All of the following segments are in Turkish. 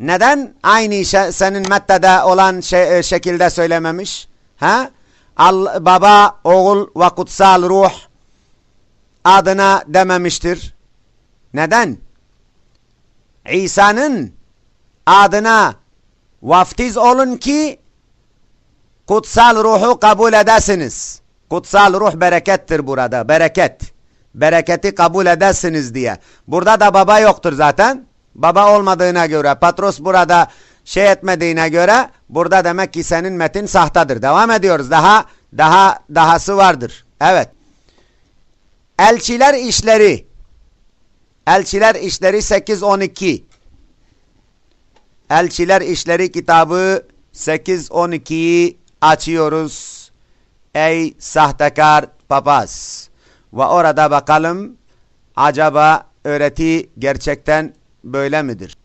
Neden aynı şe- senin meddede olan şey- e, şekilde söylememiş? Ha? Al, baba, oğul ve kutsal ruh adına dememiştir. Neden? İsa'nın adına vaftiz olun ki kutsal ruhu kabul edesiniz. Kutsal ruh berekettir burada. Bereket. Bereketi kabul edesiniz diye. Burada da baba yoktur zaten. Baba olmadığına göre, Patros burada şey etmediğine göre burada demek ki senin metin sahtadır. Devam ediyoruz. Daha daha dahası vardır. Evet. Elçiler işleri. Elçiler işleri 8-12. Elçiler işleri kitabı 8-12'yi açıyoruz. Ey sahtekar papaz. Ve orada bakalım acaba öğreti gerçekten böyle midir?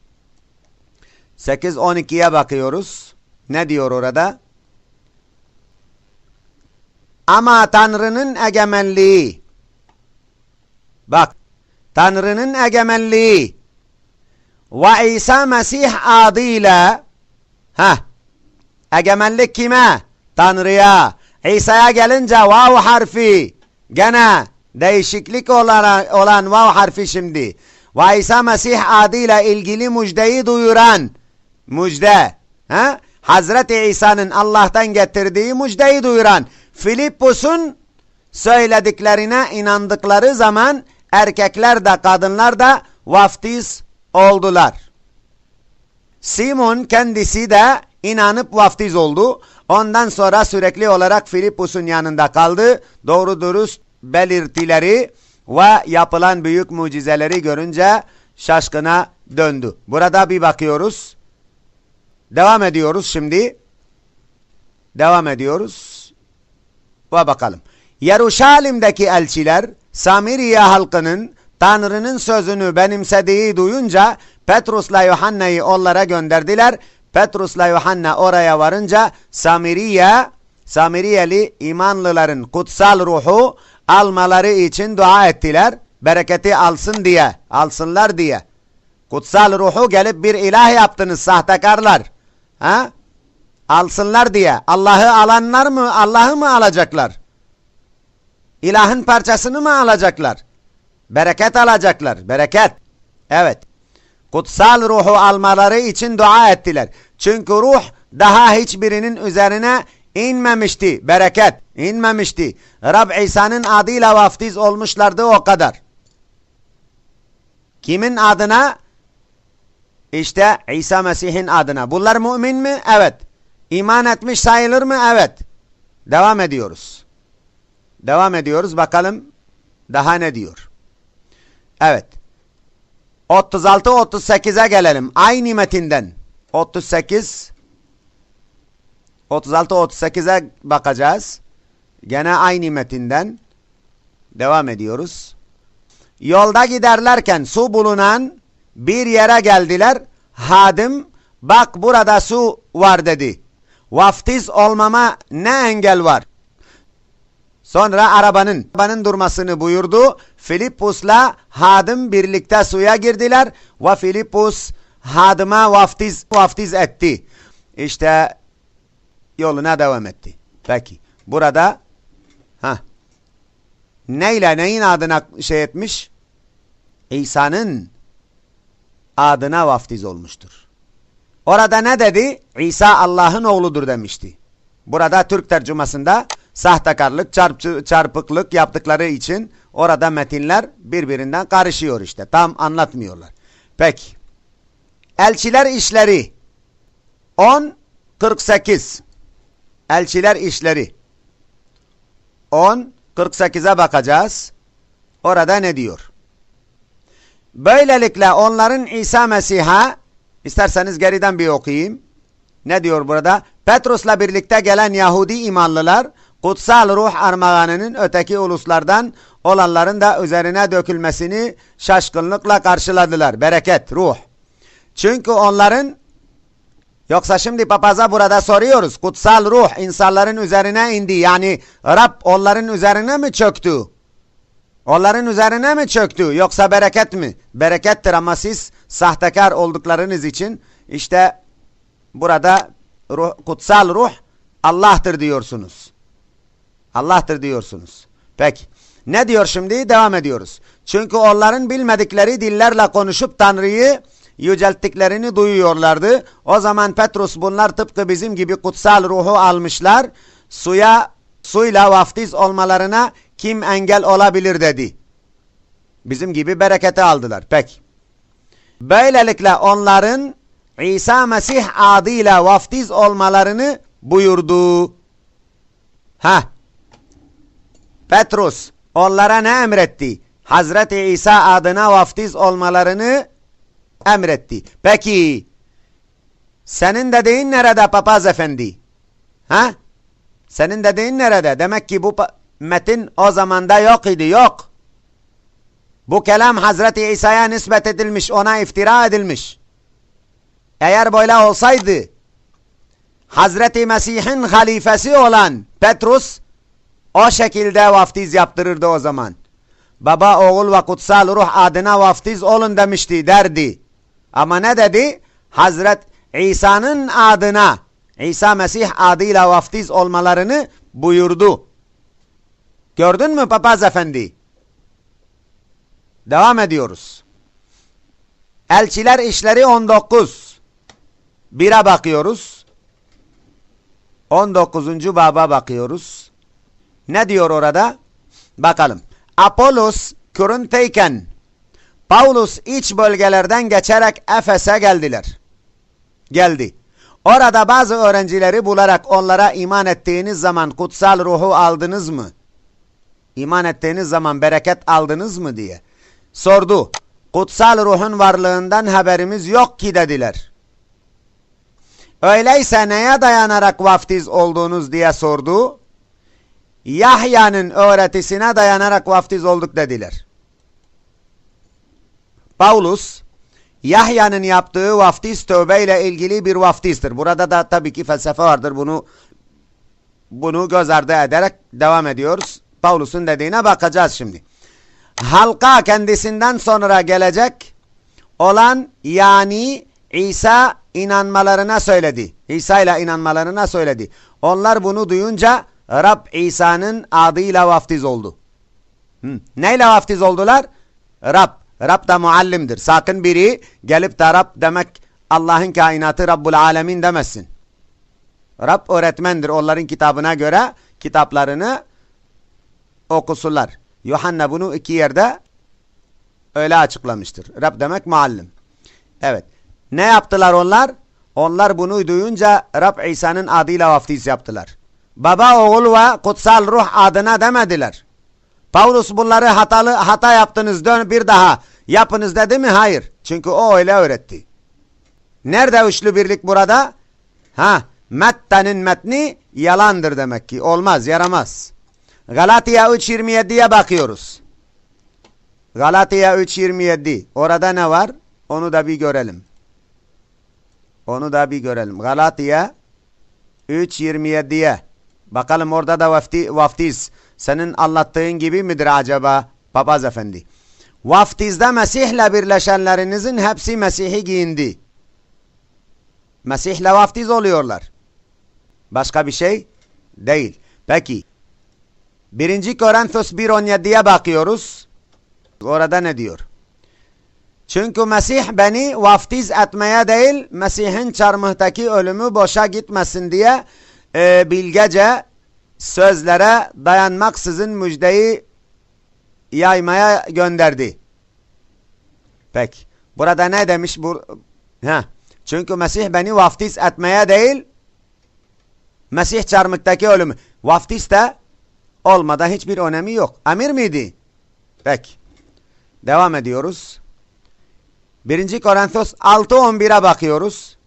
8-12'ye bakıyoruz. Ne diyor orada? Ama Tanrı'nın egemenliği bak Tanrı'nın egemenliği ve İsa Mesih adıyla ha egemenlik kime? Tanrı'ya. İsa'ya gelince vav harfi gene değişiklik olan, olan vav harfi şimdi. Ve İsa Mesih adıyla ilgili müjdeyi duyuran müjde. Ha? Hazreti İsa'nın Allah'tan getirdiği müjdeyi duyuran Filippus'un söylediklerine inandıkları zaman erkekler de kadınlar da vaftiz oldular. Simon kendisi de inanıp vaftiz oldu. Ondan sonra sürekli olarak Filippus'un yanında kaldı. Doğru dürüst belirtileri ve yapılan büyük mucizeleri görünce şaşkına döndü. Burada bir bakıyoruz. Devam ediyoruz şimdi. Devam ediyoruz. Ve bakalım. Yeruşalim'deki elçiler Samiriye halkının Tanrı'nın sözünü benimsediği duyunca Petrus'la Yuhanna'yı onlara gönderdiler. Petrus'la Yuhanna oraya varınca Samiriye, Samiriyeli imanlıların kutsal ruhu almaları için dua ettiler. Bereketi alsın diye, alsınlar diye. Kutsal ruhu gelip bir ilah yaptınız sahtekarlar. Ha? Alsınlar diye. Allah'ı alanlar mı, Allah'ı mı alacaklar? İlahın parçasını mı alacaklar? Bereket alacaklar. Bereket. Evet. Kutsal ruhu almaları için dua ettiler. Çünkü ruh daha hiçbirinin üzerine inmemişti. Bereket inmemişti. Rab İsa'nın adıyla vaftiz olmuşlardı o kadar. Kimin adına? İşte İsa Mesih'in adına. Bunlar mümin mi? Evet. İman etmiş sayılır mı? Evet. Devam ediyoruz. Devam ediyoruz. Bakalım daha ne diyor? Evet. 36-38'e gelelim. Aynı metinden. 38 36-38'e bakacağız. Gene aynı metinden. Devam ediyoruz. Yolda giderlerken su bulunan bir yere geldiler. Hadim bak burada su var dedi. Vaftiz olmama ne engel var? Sonra arabanın, arabanın durmasını buyurdu. Filippus'la Hadım birlikte suya girdiler ve Filippus Hadım'a vaftiz, vaftiz etti. İşte yoluna devam etti. Peki. Burada ha neyle neyin adına şey etmiş? İsa'nın adına vaftiz olmuştur. Orada ne dedi? İsa Allah'ın oğludur demişti. Burada Türk tercümasında sahtekarlık, çarpı, çarpıklık yaptıkları için orada metinler birbirinden karışıyor işte. Tam anlatmıyorlar. Peki. Elçiler işleri 10 48 Elçiler işleri 10 48'e bakacağız. Orada ne diyor? Böylelikle onların İsa Mesih'a isterseniz geriden bir okuyayım. Ne diyor burada? Petrus'la birlikte gelen Yahudi imanlılar kutsal ruh armağanının öteki uluslardan olanların da üzerine dökülmesini şaşkınlıkla karşıladılar. Bereket, ruh. Çünkü onların yoksa şimdi papaza burada soruyoruz. Kutsal ruh insanların üzerine indi. Yani Rab onların üzerine mi çöktü? Onların üzerine mi çöktü yoksa bereket mi? Berekettir ama siz sahtekar olduklarınız için işte burada ruh, kutsal ruh Allah'tır diyorsunuz. Allah'tır diyorsunuz. Peki. Ne diyor şimdi? Devam ediyoruz. Çünkü onların bilmedikleri dillerle konuşup Tanrı'yı yücelttiklerini duyuyorlardı. O zaman Petrus bunlar tıpkı bizim gibi kutsal ruhu almışlar. Suya suyla vaftiz olmalarına kim engel olabilir dedi. Bizim gibi bereketi aldılar. Peki. Böylelikle onların İsa Mesih adıyla vaftiz olmalarını buyurdu. Ha. Petrus onlara ne emretti? Hazreti İsa adına vaftiz olmalarını emretti. Peki senin dediğin nerede papaz efendi? Ha? Senin dediğin nerede? Demek ki bu metin o zamanda yok idi. Yok. Bu kelam Hazreti İsa'ya nispet edilmiş. Ona iftira edilmiş. Eğer böyle olsaydı Hazreti Mesih'in halifesi olan Petrus o şekilde vaftiz yaptırırdı o zaman. Baba, oğul ve kutsal ruh adına vaftiz olun demişti derdi. Ama ne dedi? Hazret İsa'nın adına İsa Mesih adıyla vaftiz olmalarını buyurdu. Gördün mü papaz efendi? Devam ediyoruz. Elçiler işleri 19. Bire bakıyoruz. 19. baba bakıyoruz. Ne diyor orada? Bakalım. Apollos Korint'teyken Paulus iç bölgelerden geçerek Efes'e geldiler. Geldi. Orada bazı öğrencileri bularak onlara iman ettiğiniz zaman kutsal ruhu aldınız mı? İman ettiğiniz zaman bereket aldınız mı diye sordu. Kutsal ruhun varlığından haberimiz yok ki dediler. Öyleyse neye dayanarak vaftiz oldunuz diye sordu. Yahya'nın öğretisine dayanarak vaftiz olduk dediler. Paulus, Yahya'nın yaptığı vaftiz tövbeyle ilgili bir vaftizdir. Burada da tabii ki felsefe vardır. Bunu bunu göz ardı ederek devam ediyoruz. Paulus'un dediğine bakacağız şimdi. Halka kendisinden sonra gelecek olan yani İsa inanmalarına söyledi. İsa ile inanmalarına söyledi. Onlar bunu duyunca Rab İsa'nın adıyla vaftiz oldu. Hı. Neyle vaftiz oldular? Rab. Rab da muallimdir. Sakın biri gelip de Rab demek Allah'ın kainatı Rabbul Alemin demesin. Rab öğretmendir. Onların kitabına göre kitaplarını okusunlar. Yuhanna bunu iki yerde öyle açıklamıştır. Rab demek muallim. Evet. Ne yaptılar onlar? Onlar bunu duyunca Rab İsa'nın adıyla vaftiz yaptılar. Baba, oğul ve kutsal ruh adına demediler. Paulus bunları hatalı hata yaptınız dön bir daha yapınız dedi mi? Hayır. Çünkü o öyle öğretti. Nerede üçlü birlik burada? Ha, Metta'nın metni yalandır demek ki. Olmaz, yaramaz. Galatia 3.27'ye bakıyoruz. Galatia 3.27. Orada ne var? Onu da bir görelim. Onu da bir görelim. Galatia 3.27'ye. Bakalım orada da vafti, vaftiz. Senin anlattığın gibi midir acaba papaz efendi? Vaftizde Mesih'le birleşenlerinizin hepsi Mesih'i giyindi. Mesih'le vaftiz oluyorlar. Başka bir şey değil. Peki. 1. Korinthos 1.17'ye bakıyoruz. Orada ne diyor? Çünkü Mesih beni vaftiz etmeye değil, Mesih'in çarmıhtaki ölümü boşa gitmesin diye e, bilgece sözlere dayanmaksızın müjdeyi yaymaya gönderdi. Peki. Burada ne demiş? Bu, ha. Çünkü Mesih beni vaftiz etmeye değil, Mesih çarmıktaki ölümü. Vaftiz de olmadan hiçbir önemi yok. Emir miydi? Peki. Devam ediyoruz. 1. Korinthos 6.11'e bakıyoruz.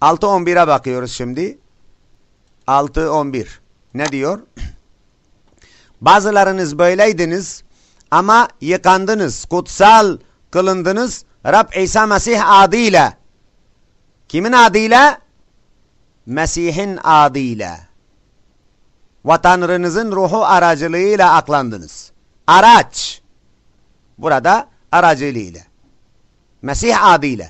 6.11'e bakıyoruz şimdi. 6.11 ne diyor? Bazılarınız böyleydiniz ama yıkandınız, kutsal kılındınız Rab İsa Mesih adıyla. Kimin adıyla? Mesih'in adıyla. Ve Tanrınızın ruhu aracılığıyla aklandınız. araç. Burada aracılığıyla. Mesih adıyla.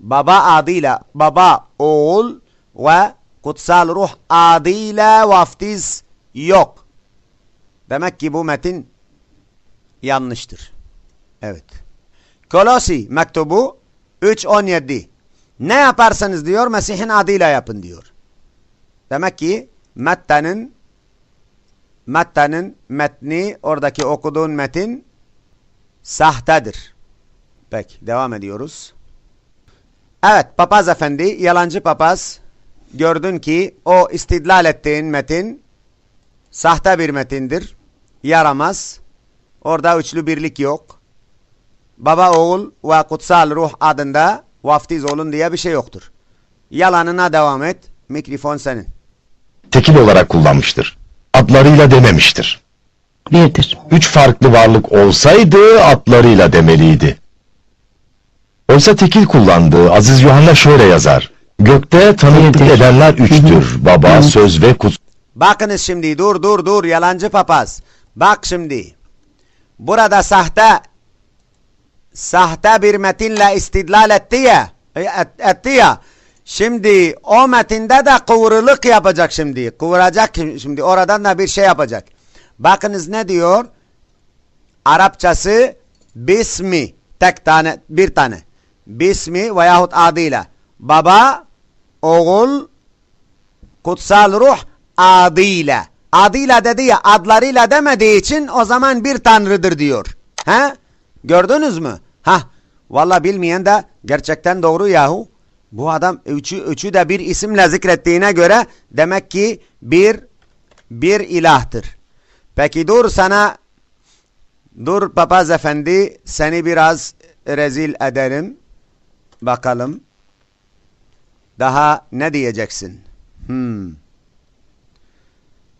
Baba adıyla. Baba, oğul ve kutsal ruh adıyla vaftiz yok. Demek ki bu metin yanlıştır. Evet. Kolosi mektubu 3.17 Ne yaparsanız diyor Mesih'in adıyla yapın diyor. Demek ki Metta'nın Metta'nın metni oradaki okuduğun metin sahtedir. Peki devam ediyoruz. Evet papaz efendi yalancı papaz gördün ki o istidlal ettiğin metin sahte bir metindir. Yaramaz. Orada üçlü birlik yok. Baba oğul ve kutsal ruh adında vaftiz olun diye bir şey yoktur. Yalanına devam et. Mikrofon senin. tekil olarak kullanmıştır. Adlarıyla dememiştir. Birdir. Üç farklı varlık olsaydı adlarıyla demeliydi. Oysa tekil kullandığı Aziz Yuhanna şöyle yazar. Gökte tanıklık Birdir. edenler üçtür. Baba, söz ve kutsal. Bakınız şimdi dur dur dur yalancı papaz. Bak şimdi. Burada sahte sahte bir metinle istidlal etti ya. e, et- etti ya. Şimdi o metinde de kıvrılık yapacak şimdi. Kıvıracak şimdi. Oradan da bir şey yapacak. Bakınız ne diyor? Arapçası bismi. Tek tane, bir tane. Bismi veyahut adıyla. Baba, oğul, kutsal ruh adıyla. Adıyla dedi ya adlarıyla demediği için o zaman bir tanrıdır diyor. He? Gördünüz mü? Ha? Valla bilmeyen de gerçekten doğru yahu. Bu adam üçü, üçü de bir isimle zikrettiğine göre demek ki bir bir ilahtır. Peki dur sana dur papaz efendi seni biraz rezil ederim. Bakalım. Daha ne diyeceksin? Hmm.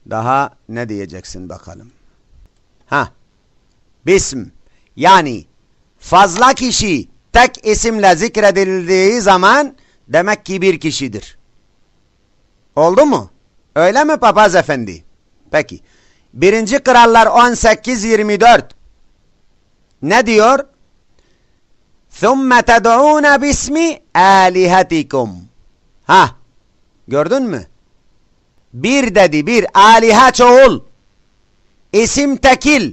Daha ne diyeceksin bakalım. Ha. Bism. Yani fazla kişi tek isimle zikredildiği zaman demek ki bir kişidir. Oldu mu? Öyle mi papaz efendi? Peki. Birinci Krallar 18-24 ne diyor? ثُمَّ تَدْعُونَ بِاسْمِ آلِهَتِكُمْ Ha, gördün mü? Bir dedi bir, aliha çoğul. İsim tekil.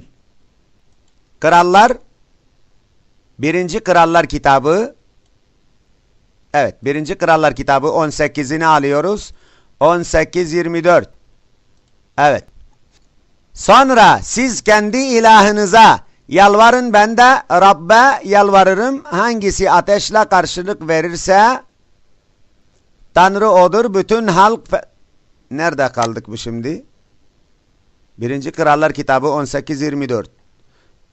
Krallar, birinci Krallar kitabı, evet birinci Krallar kitabı 18'ini alıyoruz. 18-24. Evet. Sonra siz kendi ilahınıza yalvarın ben de Rabbe yalvarırım. Hangisi ateşle karşılık verirse Tanrı odur. Bütün halk Nerede kaldık bu şimdi? Birinci Krallar kitabı 18-24.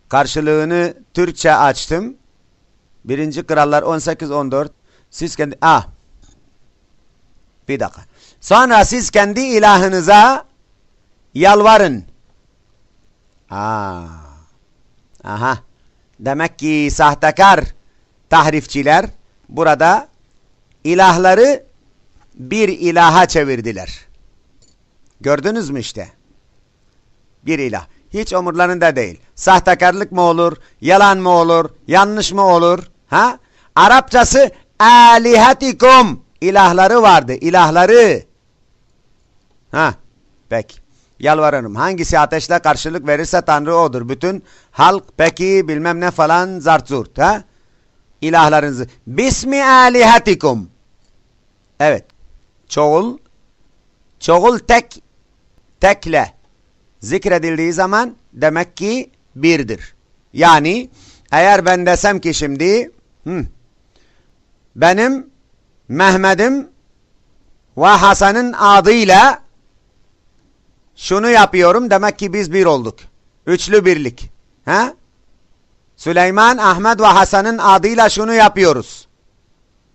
Karşılığını Türkçe açtım. Birinci Krallar 18-14. Siz kendi... Ah. Bir dakika. Sonra siz kendi ilahınıza yalvarın. Aa. Aha. Demek ki sahtekar tahrifçiler burada ilahları bir ilaha çevirdiler. Gördünüz mü işte? Bir ilah. Hiç umurlarında değil. Sahtekarlık mı olur? Yalan mı olur? Yanlış mı olur? Ha? Arapçası alihatikum. İlahları vardı. İlahları. Ha. Peki. Yalvarırım. Hangisi ateşle karşılık verirse Tanrı odur. Bütün halk peki bilmem ne falan zart zurt. Ha? İlahlarınızı. Bismi alihatikum. Evet. Çoğul. Çoğul tek tekle zikredildiği zaman demek ki birdir. Yani eğer ben desem ki şimdi hı, benim Mehmet'im ve Hasan'ın adıyla şunu yapıyorum demek ki biz bir olduk. Üçlü birlik. Ha? Süleyman, Ahmet ve Hasan'ın adıyla şunu yapıyoruz.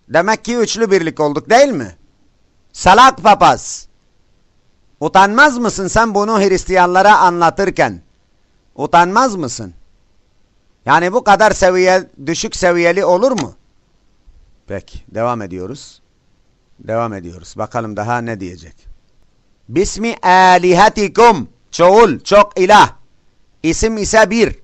Demek ki üçlü birlik olduk değil mi? Salak papaz. Utanmaz mısın sen bunu Hristiyanlara anlatırken? Utanmaz mısın? Yani bu kadar seviye, düşük seviyeli olur mu? Peki, devam ediyoruz. Devam ediyoruz. Bakalım daha ne diyecek. Bismi alihatikum. Çoğul, çok ilah. İsim ise bir.